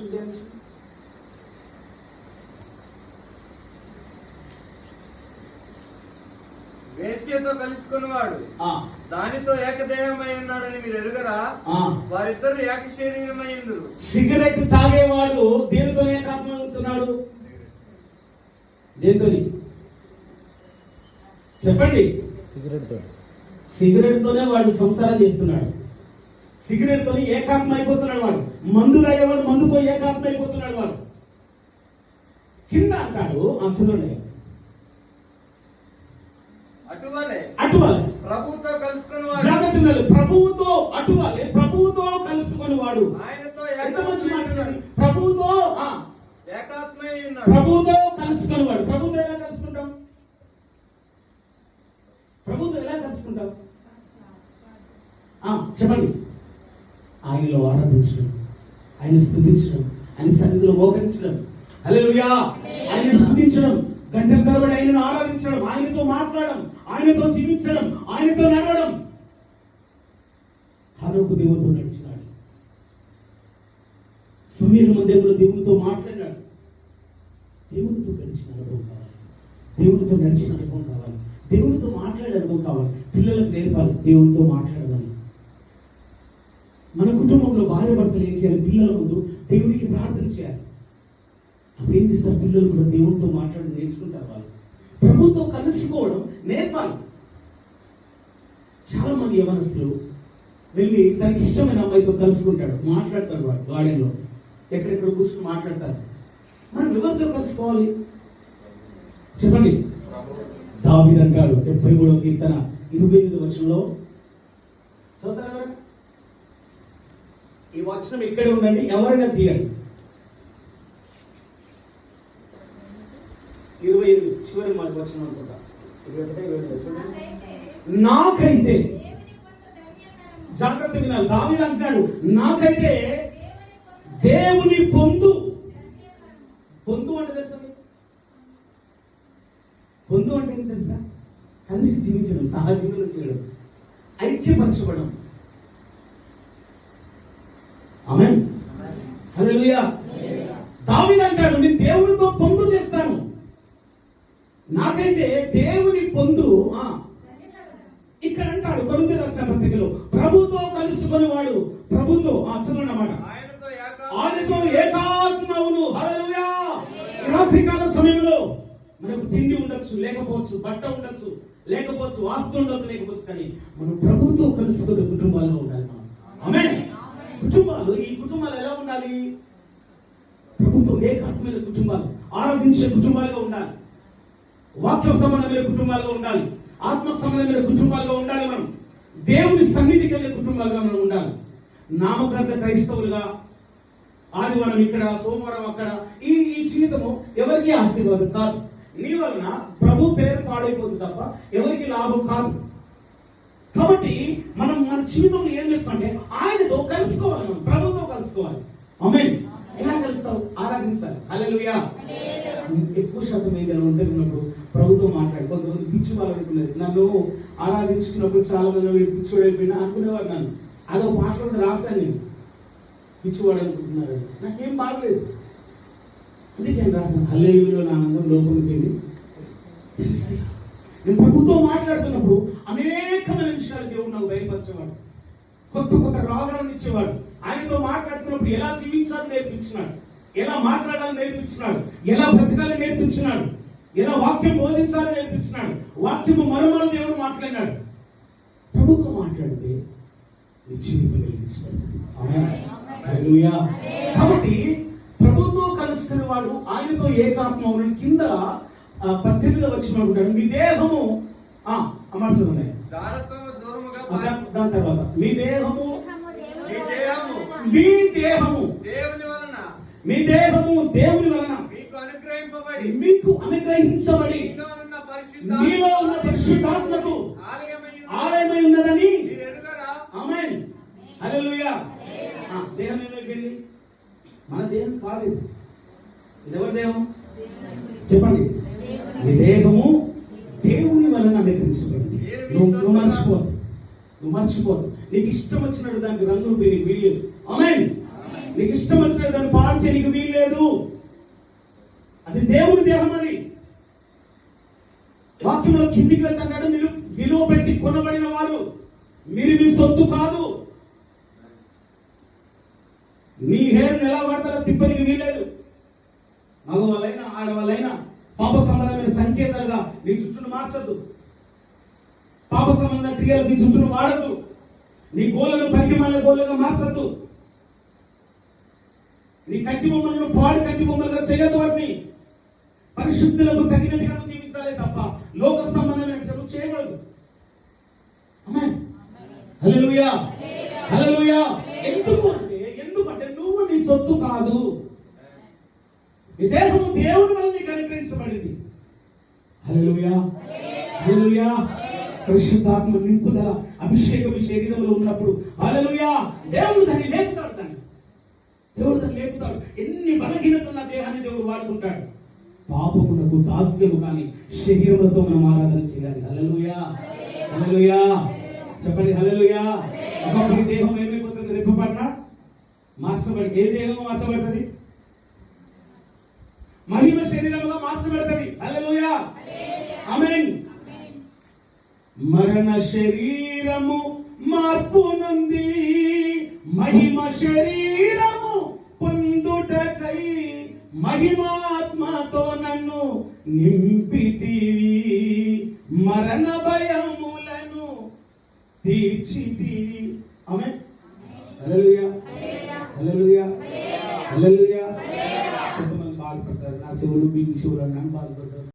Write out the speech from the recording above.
వచ్చింది వేశ్యతో కలుసుకున్నవాడు. ఆ, దానితో ఏకదేహమై ఉన్నాడని మీరు ఎరుగరా? ఆ. వారిద్దరు ఏక శరీరమై ఉందరు సిగరెట్ తాగేవాడు దేనితో ఏకాత్మ అవుతున్నాడు దేనితోని? చెప్పండి. సిగరెట్తో సిగరెట్ తోనే వాడు సంసారం చేస్తున్నాడు. సిగరెట్ తోని ఏకాత్మ అయిపోతున్నాడు వాడు. మందు తాగేవాడు మందుతో ఏకాత్మ అయిపోతున్నాడు వాడు. కింద అంటాడు అటువలే. అటువాలి. ప్రభుతో జాగ్రత్త ఉండాలి. ప్రభువుతో అటువాలి. ప్రభువుతో కలుసుకొని వాడు. ఆయనతో ఎంత మంచి ఏకాత్మై ఇది. ప్రభువుతో ఆ, ఏకాత్మై ఉన్నాడు. ప్రభువుతో కలుసుకొని వాడు. ప్రభువుతో ఎలా కలుసుకుంటాం? ప్రభువుతో ఎలా కలుసుకుంటాం? చెప్పండి. ఆయనలో ఆరాధించడం ఆయన స్థుతించడం ఆయన సన్నిధిలో మోకరించడం. అలే ఆయన స్థుతించడం గంటల తరబడి ఆయనను ఆరాధించడం ఆయనతో మాట్లాడడం ఆయనతో జీవించడం ఆయనతో నడవడం. హనోకు దేవునితో నడిచినాడు. సుమీర మందిరంలో దేవునితో మాట్లాడాడు. దేవునితో గడిచిన అనుభవం కావాలి. దేవునితో నడిచిన అనుభవం కావాలి. దేవునితో మాట్లాడే అనుభవం కావాలి. పిల్లలకు నేర్పాలి. దేవునితో మాట్లాడాలి. మన కుటుంబంలో భార్య భర్తలు ఏం చేయాలి? పిల్లల ముందు దేవునికి ప్రార్థన చేయాలి. అప్పుడు ఏం చేస్తారు పిల్లలు కూడా దేవునితో మాట్లాడి నేర్చుకుంటారు వాళ్ళు. ప్రభుత్వం కలుసుకోవడం నేర్పాలి. చాలా మంది యవనస్తులు వెళ్ళి తనకి ఇష్టమైన అమ్మాయితో కలుసుకుంటాడు మాట్లాడతారు వాడు గార్డెన్లో ఎక్కడెక్కడ కూర్చుని మాట్లాడతారు. మనం ఎవరితో కలుసుకోవాలి? చెప్పండి. దావీద్ అంటాడు డెబ్బై మూడవ కీర్తన ఇరవై ఎనిమిది వర్షంలో చదువుతారా? ఈ వచనం ఇక్కడే ఉండండి ఎవరైనా తీయండి. ఇరవై ఎనిమిది చివరి మాట వచనం అనుకుంటా. ఇరవై ఇరవై చూడండి నాకైతే జాగ్రత్త వినాలి. దావీదు అంటాడు నాకైతే దేవుని పొందు. పొందు అంటే తెలుసా పొందు అంటే ఏంటి తెలుసా? కలిసి జీవించడం సహజీవనం చేయడం ఐక్యపరచబడడం. ఆమె దావీదు అంటాడు నేను దేవునితో పొందు చేస్తాను. నాకైతే దేవుని పొందు ఆ, ఇక్కడ అంటాడు కొరింథీ రాసిన పత్రికలో ప్రభుతో కలుసుకొని వాడు ప్రభుతో ఆ చదవనమాట ఆయనతో ఆయనతో ఏకాత్మ ఏకాత్మవును రాత్రికాల సమయంలో మనకు తిండి ఉండొచ్చు లేకపోవచ్చు బట్ట ఉండొచ్చు లేకపోవచ్చు ఆస్తి ఉండొచ్చు లేకపోవచ్చు కానీ మనం ప్రభుతో కలుసుకునే కుటుంబాల్లో ఉండాలి మనం. ఆమె కుటుంబాలు ఈ కుటుంబాలు ఎలా ఉండాలి? ప్రభుత్వం ఏకాత్మైన కుటుంబాలు ఆరాధించే కుటుంబాలుగా ఉండాలి. వాక్య సంబంధమైన కుటుంబాలుగా ఉండాలి. ఆత్మ సంబంధమైన కుటుంబాలుగా ఉండాలి మనం. దేవుని సన్నిధికి వెళ్ళే కుటుంబాలుగా మనం ఉండాలి. నామకరణ క్రైస్తవులుగా ఆదివారం ఇక్కడ సోమవారం అక్కడ ఈ ఈ జీవితము ఎవరికి ఆశీర్వాదం కాదు. నీ వలన ప్రభు పేరు పాడైపోతుంది తప్ప ఎవరికి లాభం కాదు. కాబట్టి మనం మన జీవితంలో ఏం చేస్తామంటే ఆయనతో కలుసుకోవాలి మనం ప్రభుతో కలుసుకోవాలి. అమ్మే ఎలా కలుస్తావు? ఆరాధించాలి. హల్లెలూయా. ఎక్కువ శాతం ఏదైనా ఉంటే ఉన్నప్పుడు ప్రభుత్వం మాట్లాడు కొంతమంది పిచ్చి వాళ్ళు నన్ను ఆరాధించుకున్నప్పుడు చాలా మంది వీడు పిచ్చివాడు అయిపోయినా అనుకునేవారు నన్ను. అదో పాటలు కూడా రాస్తాను నేను. పిచ్చివాడు అనుకుంటున్నారు నాకేం బాగలేదు. అందుకే రాశాను. హల్లెలూయలో నా ఆనందం లోపలికి తెలిసి నేను ప్రభుతో మాట్లాడుతున్నప్పుడు అనేకమైన విషయాలు దేవుడు నాకు బయలుపరిచేవాడు కొత్త కొత్త రాగాలను ఇచ్చేవాడు. ఆయనతో మాట్లాడుతున్నప్పుడు ఎలా జీవించాలో నేర్పించినాడు? ఎలా మాట్లాడాలని నేర్పించినాడు? ఎలా బ్రతకాలని నేర్పించినాడు? ఎలా వాక్యం బోధించాలని నేర్పించినాడు? వాక్యము మరోమరు దేవుడు మాట్లాడినాడు. ప్రభుతో మాట్లాడితే నీ జీవితం వెలిగించబడుతుంది. ఆమేన్. హల్లెలూయా. కాబట్టి ప్రభుతో కలుసుకునే వాడు ఆయనతో ఏకాత్మ. కింద ఆ, పద్దెనిమిదిలో వచ్చిన ఉంటాడు మీ దేహము ఆ అమర్చలు ఉన్నాయి. జారత్వము దూరముగా ఆ, పారి- దా- దాని తర్వాత. మీ దేహము మీ దేహము. మీ దేహము దేవుని వలన. మీ దేహము దేవుని వలన. మీకు అనుగ్రహింపబడి. మీకు అనుగ్రహించబడి. మీలో ఉన్న పరిశుద్ధాత్మకు ఆలయమై ఉన్న ఆలయమై ఉన్నదని ఆమేన్. హల్లెలూయా. దేహం ఏమైపోయింది మన దేహం కాలేదు. ఇది ఎవరి దేహం? చెప్పండి. నీ దేహము దేవుని వలన నిర్మించబడింది నువ్వు నువ్వు మర్చిపోదు నువ్వు మర్చిపోదు నీకు ఇష్టం వచ్చినట్టు దానికి రంగులు పోయి వీలేదు ఆమేన్ నీకు ఇష్టం వచ్చిన దాన్ని పాడు చేయడానికి వీల్లేదు. అది దేవుని దేహం అది. వాక్యంలో కిందికి వెళ్తున్నాడు మీరు విలువ పెట్టి కొనబడిన వారు. మీరు మీ సొత్తు కాదు. నీ హెయిర్ ఎలా పడతారో తిప్పనికి వీలేదు మగవాళ్ళైనా ఆడవాళ్ళైనా పాప సంబంధమైన సంకేతాలుగా నీ చుట్టూను మార్చద్దు. పాప సంబంధ క్రియలు నీ చుట్టూను వాడద్దు. నీ గోళ్ళను పరిగమాల గోళ్ళగా మార్చద్దు. నీ కంటి బొమ్మలను పాడు కంటి బొమ్మలుగా చేయద్దు వాటిని. పరిశుద్ధులకు తగినట్టుగా నువ్వు జీవించాలి తప్ప లోక సంబంధమైన నువ్వు చేయకూడదు. హల్లెలూయా ఎందుకు అంటే ఎందుకంటే నువ్వు నీ సొత్తు కాదు. ఈ దేహము దేవుని వల్ల నీకు అనుగ్రహించబడింది హల్లెలూయా. పరిశుద్ధాత్మ నింపుదల అభిషేకం శరీరంలో ఉన్నప్పుడు. హల్లెలూయా. దేవుడు దాన్ని లేపుతాడు దాన్ని దేవుడు దాన్ని లేపుతాడు. ఎన్ని బలహీనతలు నా దేహాన్ని దేవుడు వాడుకుంటాడు? పాపమునకు దాస్యము కానీ శరీరములతో మనం ఆరాధన చేయాలి. హల్లెలూయా. హల్లెలూయా. చెప్పండి హల్లెలూయా. ఒకప్పుడు దేహం ఏమైపోతుంది? రెప్పపడినా మార్చబడి ఏ దేహం మార్చబడుతుంది? మహిమ శరీరముగా మార్చబడుతుంది. హల్లెలూయా. ఆమేన్. మరణ శరీరము మార్పు నుండి మహిమ శరీరము పొందుటకై మహిమాత్మతో నన్ను నింపితివి. మరణ భయములను తీర్చితివి. ఆమె కొంతమంది బాధపడతారు నా శివులు మీ శివులు అని బాధపడతారు.